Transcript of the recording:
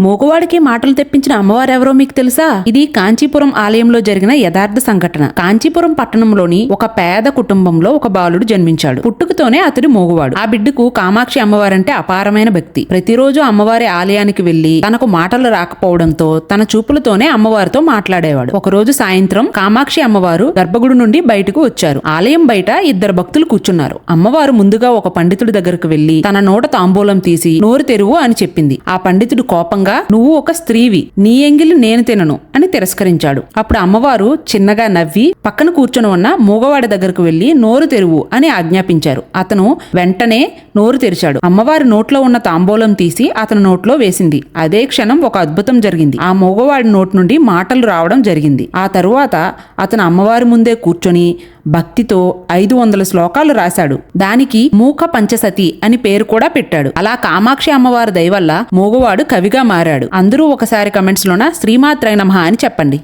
మూగవాడికి మాటలు తెప్పించిన అమ్మవారెవరో మీకు తెలుసా? ఇది కాంచీపురం ఆలయంలో జరిగిన యథార్థ సంఘటన. కాంచీపురం పట్టణంలోని ఒక పేద కుటుంబంలో ఒక బాలుడు జన్మించాడు. పుట్టుకతోనే అతడు మూగవాడు. ఆ బిడ్డకు కామాక్షి అమ్మవారంటే అపారమైన భక్తి. ప్రతిరోజు అమ్మవారి ఆలయానికి వెళ్ళి తనకు మాటలు రాకపోవడంతో తన చూపులతోనే అమ్మవారితో మాట్లాడేవాడు. ఒకరోజు సాయంత్రం కామాక్షి అమ్మవారు గర్భగుడి నుండి బయటకు వచ్చారు. ఆలయం బయట ఇద్దరు భక్తులు కూర్చున్నారు. అమ్మవారు ముందుగా ఒక పండితుడి దగ్గరకు వెళ్ళి తన నోట తాంబూలం తీసి నోరు తెరువు అని చెప్పింది. ఆ పండితుడు కోపంగా నువ్వు ఒక స్త్రీవి నీ ఎంగిలి నేను తినను అని తిరస్కరించాడు. అప్పుడు అమ్మవారు చిన్నగా నవ్వి పక్కన కూర్చొని ఉన్న మూగవాడి దగ్గరకు వెళ్ళి నోరు తెరువు అని ఆజ్ఞాపించారు. అతను వెంటనే నోరు తెరిచాడు. అమ్మవారి నోట్లో ఉన్న తాంబూలం తీసి అతని నోట్లో వేసింది. అదే క్షణం ఒక అద్భుతం జరిగింది. ఆ మూగవాడి నోటి నుండి మాటలు రావడం జరిగింది. ఆ తరువాత అతను అమ్మవారి ముందే కూర్చొని భక్తితో ఐదు వందల శ్లోకాలు రాశాడు. దానికి మూక పంచసతి అని పేరు కూడా పెట్టాడు. అలా కామాక్షి అమ్మవారి దయవల్ల మూగవాడు కవిగా మారాడు. అందరూ ఒకసారి కమెంట్స్ లోన శ్రీమాత్రై నమః అని చెప్పండి.